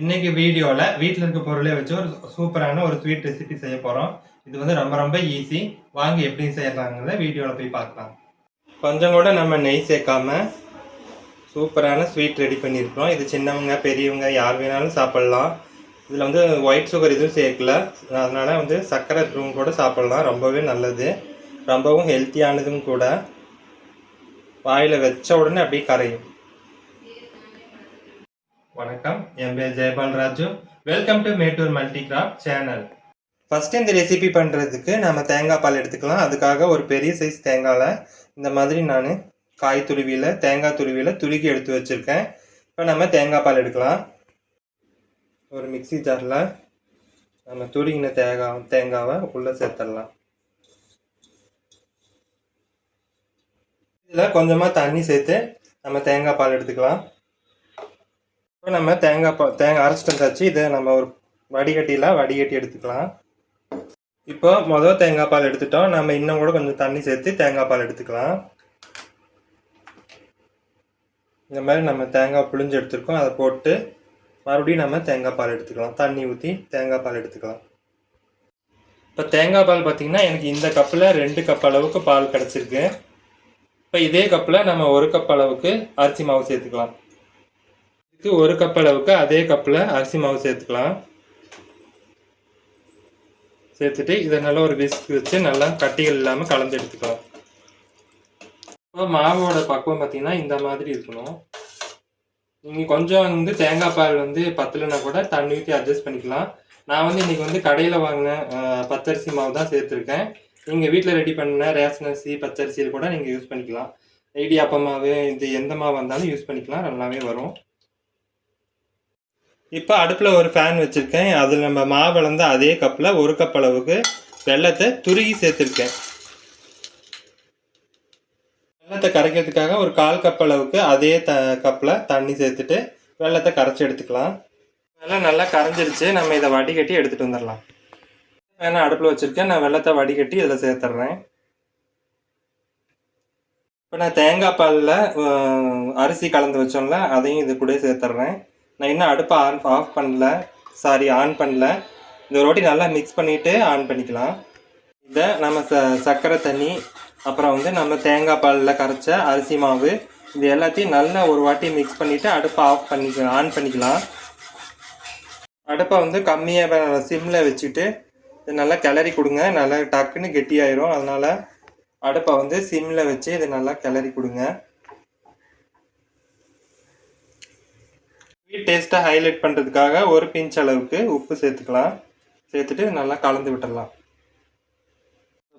இன்னைக்கு வீடியோவில் வீட்டில் இருக்க பொருளை வச்சு ஒரு சூப்பரான ஒரு ஸ்வீட் ரெசிபி செய்ய போகிறோம் இது வந்து ரொம்ப ரொம்ப ஈஸி வாங்கி எப்படி செய்யலாங்கிறத வீடியோவில் போய் பார்க்கலாம். கொஞ்சம் கூட நம்ம நெய் சேர்க்காம சூப்பரான ஸ்வீட் ரெடி பண்ணியிருக்கிறோம். இது சின்னவங்க பெரியவங்க யார் வேணாலும் சாப்பிட்லாம். இதில் வந்து ஒயிட் சுகர் எதுவும் சேர்க்கல. அதனால் வந்து சர்க்கரை ரூம் கூட சாப்பிட்லாம். ரொம்பவே நல்லது. ரொம்பவும் ஹெல்த்தியானதும் கூட. வாயில் வச்ச உடனே அப்படியே கரையும். வணக்கம். என் பேர் Jayapal Raju welcome to Mettur multi craft channel first இந்த ரெசிபி பண்ணுறதுக்கு நம்ம தேங்காய் பால் எடுத்துக்கலாம். அதுக்காக ஒரு பெரிய சைஸ் தேங்காயில் இந்த மாதிரி நான் காய் துருவியில் தேங்காய் துருவியில் துருக்கி எடுத்து வச்சுருக்கேன். இப்போ நம்ம தேங்காய் பால் எடுக்கலாம். ஒரு மிக்ஸி ஜாரில் நம்ம துருகின தேங்காய் தேங்காவை உள்ளே சேர்த்துடலாம். இதில் கொஞ்சமாக தண்ணி சேர்த்து நம்ம தேங்காய் பால் எடுத்துக்கலாம். இப்போ நம்ம தேங்காய் பால் தேங்காய் அரைச்சிட்டு வந்தாச்சு. இதை நம்ம ஒரு வடிகட்டியில் வடிகட்டி எடுத்துக்கலாம். இப்போ மொதல் தேங்காய் பால் எடுத்துட்டோம். நம்ம இன்னும் கூட கொஞ்சம் தண்ணி சேர்த்து தேங்காய் பால் எடுத்துக்கலாம். இந்த மாதிரி நம்ம தேங்காய் புளிஞ்சு எடுத்துருக்கோம். அதை போட்டு மறுபடியும் நம்ம தேங்காய் பால் எடுத்துக்கலாம். தண்ணி ஊற்றி தேங்காய் பால் எடுத்துக்கலாம். இப்போ தேங்காய் பால் பார்த்தீங்கன்னா எனக்கு இந்த கப்பில் ரெண்டு கப் அளவுக்கு பால் கிடச்சிருக்கு. இப்போ இதே கப்பில் நம்ம ஒரு கப் அளவுக்கு அரிசி மாவு சேர்த்துக்கலாம். இதுக்கு ஒரு கப் அளவுக்கு அதே கப்பில் அரிசி மாவு சேர்த்துக்கலாம். சேர்த்துட்டு இதை நல்லா ஒரு விஸ்க் வச்சு நல்லா கட்டிகள் இல்லாமல் கலந்து எடுத்துக்கலாம். இப்போ மாவோட பக்குவம் பார்த்தீங்கன்னா இந்த மாதிரி இருக்கணும். நீங்கள் கொஞ்சம் வந்து தேங்காய் பால் வந்து பத்தலைன்னா கூட தண்ணி ஊற்றி அட்ஜஸ்ட் பண்ணிக்கலாம். நான் வந்து இன்றைக்கி வந்து கடையில் வாங்கின பச்சரிசி மாவு தான் சேர்த்துருக்கேன். நீங்கள் வீட்டில் ரெடி பண்ண ரேஷன் அரிசி பச்சரிசியில் கூட நீங்கள் யூஸ் பண்ணிக்கலாம். இடியாப்ப மாவு இது எந்த மாவு வந்தாலும் யூஸ் பண்ணிக்கலாம். நல்லாவே வரும். இப்போ அடுப்பில் ஒரு ஃபேன் வச்சுருக்கேன். அதில் நம்ம மாவு அளந்த அதே கப்பில் ஒரு கப் அளவுக்கு வெள்ளத்தை துருகி சேர்த்துருக்கேன். வெள்ளத்தை கரைக்கிறதுக்காக ஒரு கால் கப் அளவுக்கு அதே த கப்பில் தண்ணி சேர்த்துட்டு வெள்ளத்தை கரைச்சி எடுத்துக்கலாம். வெள்ளம் நல்லா கரைஞ்சிருச்சு. நம்ம இதை வடிகட்டி எடுத்துகிட்டு வந்துடலாம். வேணால் அடுப்பில் வச்சுருக்கேன். நான் வெள்ளத்தை வடிகட்டி இதில் சேர்த்துட்றேன் இப்போ நான் தேங்காய் பாலில் அரிசி கலந்து வச்சோம்ல அதையும் இது கூட சேர்த்துட்றேன் நான் இன்னும் அடுப்பை ஆன் ஆஃப் பண்ணல. சாரி ஆன் பண்ணல. இந்த ஒரு வாட்டி நல்லா மிக்ஸ் பண்ணிவிட்டு ஆன் பண்ணிக்கலாம். இதை நம்ம ச சர்க்கரை தண்ணி அப்புறம் வந்து நம்ம தேங்காய் பாலில் கரைச்ச அரிசி மாவு இது எல்லாத்தையும் நல்லா ஒரு வாட்டி மிக்ஸ் பண்ணிவிட்டு அடுப்பை ஆஃப் பண்ணிக்க ஆன் பண்ணிக்கலாம். அடுப்பை வந்து கம்மியாக சிம்மில் வச்சுட்டு இது நல்லா கிளறி கொடுங்க. நல்லா டக்குன்னு கெட்டியாயிரும். அதனால் அடுப்பை வந்து சிம்மில் வச்சு இதை நல்லா கிளறி கொடுங்க. ஸ்வீட் டேஸ்ட்டை ஹைலைட் பண்ணுறதுக்காக ஒரு பிஞ்ச் அளவுக்கு உப்பு சேர்த்துக்கலாம். சேர்த்துட்டு நல்லா கலந்து விட்டுடலாம்.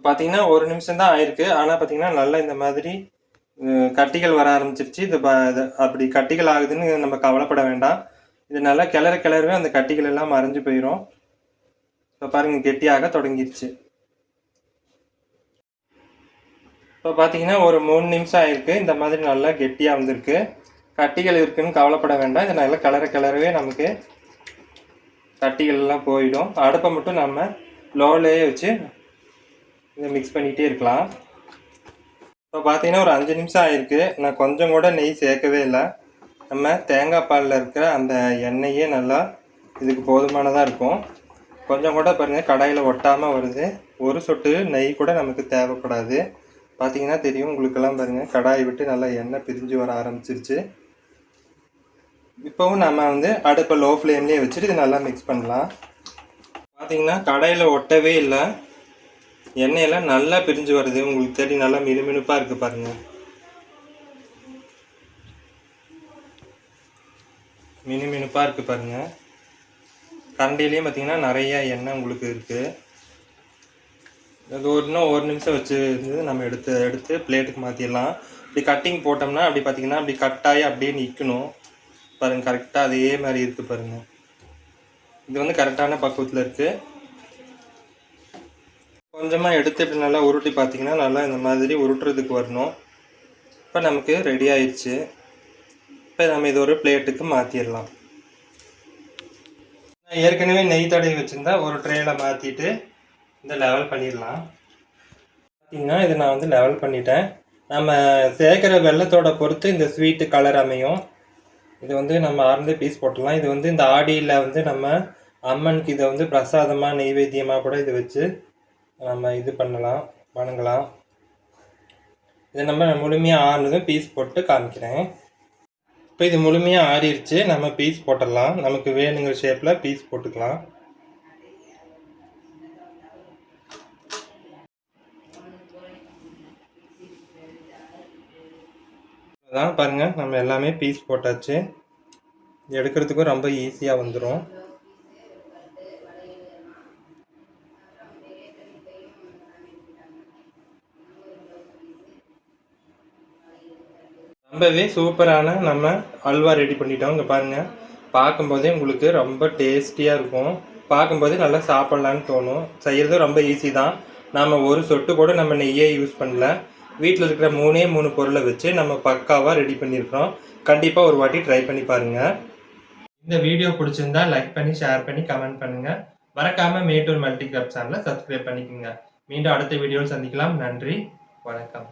பார்த்தீங்கன்னா ஒரு நிமிஷம் தான் ஆயிருக்கு. ஆனால் பார்த்தீங்கன்னா நல்லா இந்த மாதிரி கட்டிகள் வர ஆரம்பிச்சிருச்சு. இது அப்படி கட்டிகள் ஆகுதுன்னு நம்ம கவலைப்பட வேண்டாம். இது நல்லா கிளற கிளறவே அந்த கட்டிகள் எல்லாம் மறைஞ்சு போயிடும் இப்போ பாருங்கள் கெட்டியாக தொடங்கிருச்சு. இப்போ பார்த்தீங்கன்னா ஒரு மூணு நிமிஷம் ஆயிருக்கு. இந்த மாதிரி நல்லா கெட்டியாக வந்திருக்கு. கட்டிகள் இருக்குதுன்னு கவலைப்பட வேண்டாம். இதை நல்லா கிளற கிளறவே நமக்கு கட்டிகள் எல்லாம் போயிடும். அடுப்பை மட்டும் நம்ம லோலேயே வச்சு இதை மிக்ஸ் பண்ணிகிட்டே இருக்கலாம். இப்போ பார்த்தீங்கன்னா ஒரு அஞ்சு நிமிஷம் ஆயிருக்கு. நான் கொஞ்சம் கூட நெய் சேர்க்கவே இல்லை. நம்ம தேங்காய் பாலில் இருக்கிற அந்த எண்ணெயே நல்லா இதுக்கு போதுமானதாக இருக்கும். கொஞ்சம் கூட பாருங்கள் கடாயில் ஒட்டாமல் வருது. ஒரு சொட்டு நெய் கூட நமக்கு தேவைப்படாது. பார்த்தீங்கன்னா தெரியும் உங்களுக்கெல்லாம் பாருங்கள் கடாயை விட்டு நல்லா எண்ணெய் பிரிஞ்சு வர ஆரம்பிச்சிருச்சு. இப்போவும் நம்ம வந்து அடுப்பை லோ ஃப்ளேம்லேயே வச்சுட்டு இது நல்லா மிக்ஸ் பண்ணலாம். பார்த்தீங்கன்னா கடையில் ஒட்டவே இல்லை. எண்ணெயெல்லாம் நல்லா பிரிஞ்சு வருது. உங்களுக்கு தேடி நல்லா மினுமினுப்பாக இருக்குது பாருங்கள் மினுமினுப்பாக இருக்குது பாருங்கள் கரண்டிலையும் பார்த்தீங்கன்னா நிறைய எண்ணெய் உங்களுக்கு இருக்குது அது ஒரு இன்னும் ஒரு நிமிஷம் வச்சு நம்ம எடுத்து எடுத்து பிளேட்டுக்கு மாற்றிடலாம் இப்படி கட்டிங் போட்டோம்னா அப்படி பார்த்தீங்கன்னா அப்படி கட்டாயி அப்படியே நிற்கணும் பாருங்க கரெக்டாக அதே மாதிரி இருக்குது பாருங்க. இது வந்து கரெக்டான பக்குவத்தில் இருக்குது கொஞ்சமாக எடுத்து இப்படி நல்லா உருட்டி பார்த்தீங்கன்னா நல்லா இந்த மாதிரி உருட்டுறதுக்கு வரணும். இப்போ நமக்கு ரெடி ஆயிடுச்சு இப்போ நம்ம இது ஒரு பிளேட்டுக்கு மாற்றிடலாம் நான் ஏற்கனவே நெய் தடவி வச்சுருந்தா ஒரு ட்ரேயில் மாற்றிட்டு இந்த லெவல் பண்ணிடலாம். பார்த்திங்கன்னா இதை நான் வந்து லெவல் பண்ணிட்டேன். நம்ம சேர்க்குற வெள்ளத்தோட பொறுத்து இந்த ஸ்வீட்டு கலர் அமையும். இது வந்து நம்ம ஆர்ந்து பீஸ் போட்டுடலாம் இது வந்து இந்த ஆடியில் வந்து நம்ம அம்மனுக்கு இதை வந்து பிரசாதமாக நெய்வேத்தியமாக கூட இதை வச்சு நம்ம இது பண்ணலாம் வணங்கலாம். இதை நம்ம முழுமையாக ஆறுனதும் பீஸ் போட்டு காமிக்கிறேன். இப்போ இது முழுமையாக ஆறிடுச்சு நம்ம பீஸ் போட்டுடலாம். நமக்கு வேணுங்கிற ஷேப்பில் பீஸ் போட்டுக்கலாம். அதான் பாருங்கள் நம்ம எல்லாமே பீஸ் போட்டாச்சு. எடுக்கிறதுக்கும் ரொம்ப ஈஸியாக வந்துடும் ரொம்பவே சூப்பரான நம்ம அல்வா ரெடி பண்ணிட்டோம். இங்கே பாருங்கள் பார்க்கும்போதே உங்களுக்கு ரொம்ப டேஸ்டியாக இருக்கும். பார்க்கும்போதே நல்லா சாப்பிட்லான்னு தோணும். செய்கிறது ரொம்ப ஈஸி தான். நாம் ஒரு சொட்டு கூட நம்ம நெய்யே யூஸ் பண்ணல. வீட்டில் இருக்கிற மூணே மூணு பொருளை வச்சு நம்ம பக்காவாக ரெடி பண்ணியிருக்கிறோம். கண்டிப்பாக ஒரு வாட்டி ட்ரை பண்ணி பாருங்கள் இந்த வீடியோ பிடிச்சிருந்தா லைக் பண்ணி ஷேர் பண்ணி கமெண்ட் பண்ணுங்கள் மறக்காமல் மேட்டூர் மல்டி கிளப் சேனலை சப்ஸ்கிரைப் பண்ணிக்கோங்க. மீண்டும் அடுத்த வீடியோவில் சந்திக்கலாம். நன்றி. வணக்கம்.